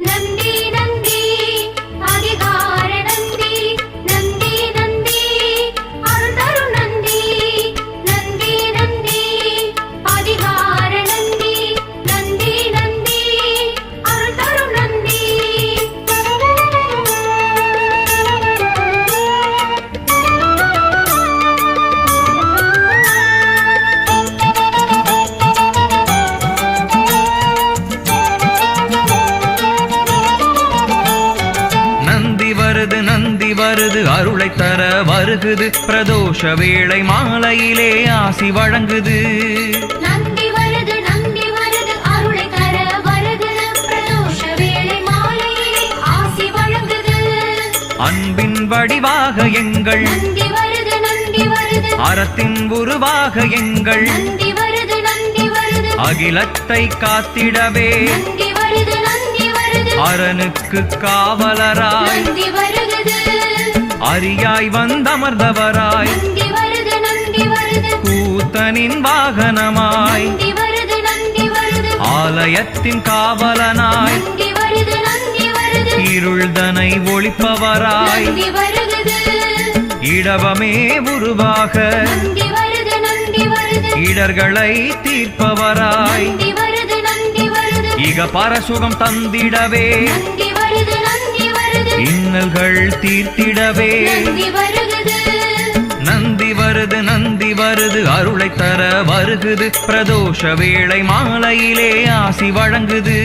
நந்தி வருது அருளை தர வருகுது. பிரதோஷ வேளை மாலையிலே ஆசி வழங்குது. அன்பின் வடிவாக எங்கள் அறத்தின் உருவாக எங்கள் அகிலத்தை காத்திடவே அரனுக்கு காவலராய் அரியாய் வந்தமர்ந்தவராய். கூத்தனின் வாகனமாய். ஆலயத்தின் காவலனாய். இருள்தனை வருகுது இடவமே உருவாக. இடர்களை தீர்ப்பவராய். இக பரசுகம் தந்திடவே. இன்னல்கள் தீர்த்திடவே. நந்தி வருது நந்தி வருது அருளை தர வருகுது. பிரதோஷ வேளை மாலையிலே ஆசி வழங்குது.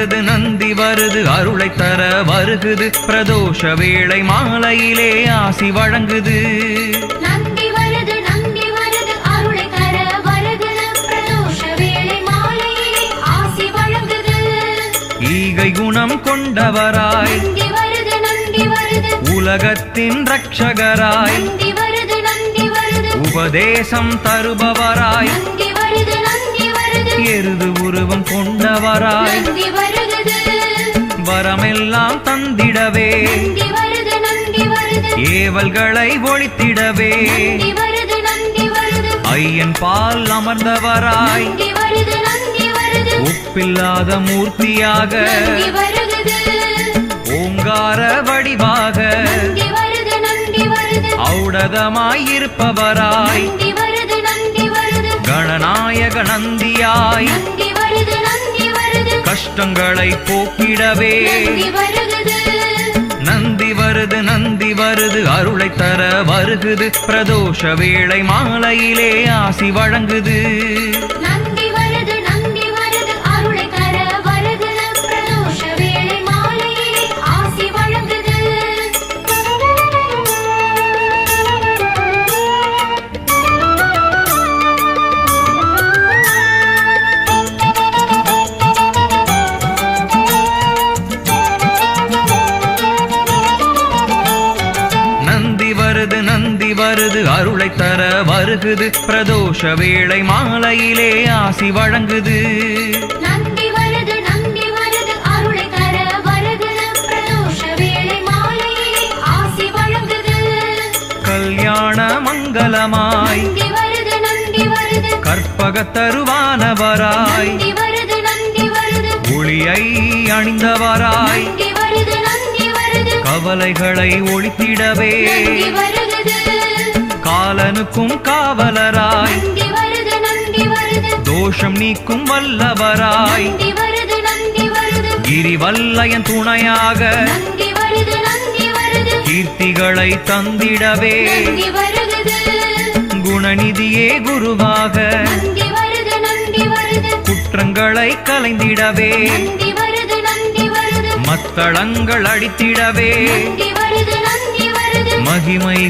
வருது நந்தி வருது அருளை தர வருகுது. பிரதோஷ வேளை மாலையிலே ஆசி வழங்குது. ஈகை குணம் கொண்டவராய் உலகத்தின் ரட்சகராய் உபதேசம் தருபவராய். எருது உருவம் கொண்டவராய் வரமெல்லாம் தந்திடவே. ஏவல்களை ஒழித்திடவே. ஐயன் பால் அமர்ந்தவராய் ஒப்பில்லாத மூர்த்தியாக ஓங்கார வடிவாக ஔடதமாயிருப்பவராய் வருது கணநாயக நந்தியாய் கஷ்டங்களை போக்கிடவே. நந்தி வருது. நந்தி வருது அருளை தர வருகுது. பிரதோஷ வேளை மாலையிலே ஆசி வழங்குது. வருது நந்தி வருது அருளை தர வருகுது. பிரதோஷ வேளை மாலையிலே ஆசி வழங்குது. கல்யாண மங்களமாய் நந்தி வருது நந்தி கவலைகளை ஒழித்திடவே. காலனுக்கும் காவலராய். தோஷம் நீக்கும் வல்லவராய். கிரிவல்லயன் துணையாக கீர்த்திகளை தந்திடவே. குணநிதியே குருவாக குற்றங்களை கலைந்திடவே. மத்தளங்கள் அடித்திடவே. மகிமை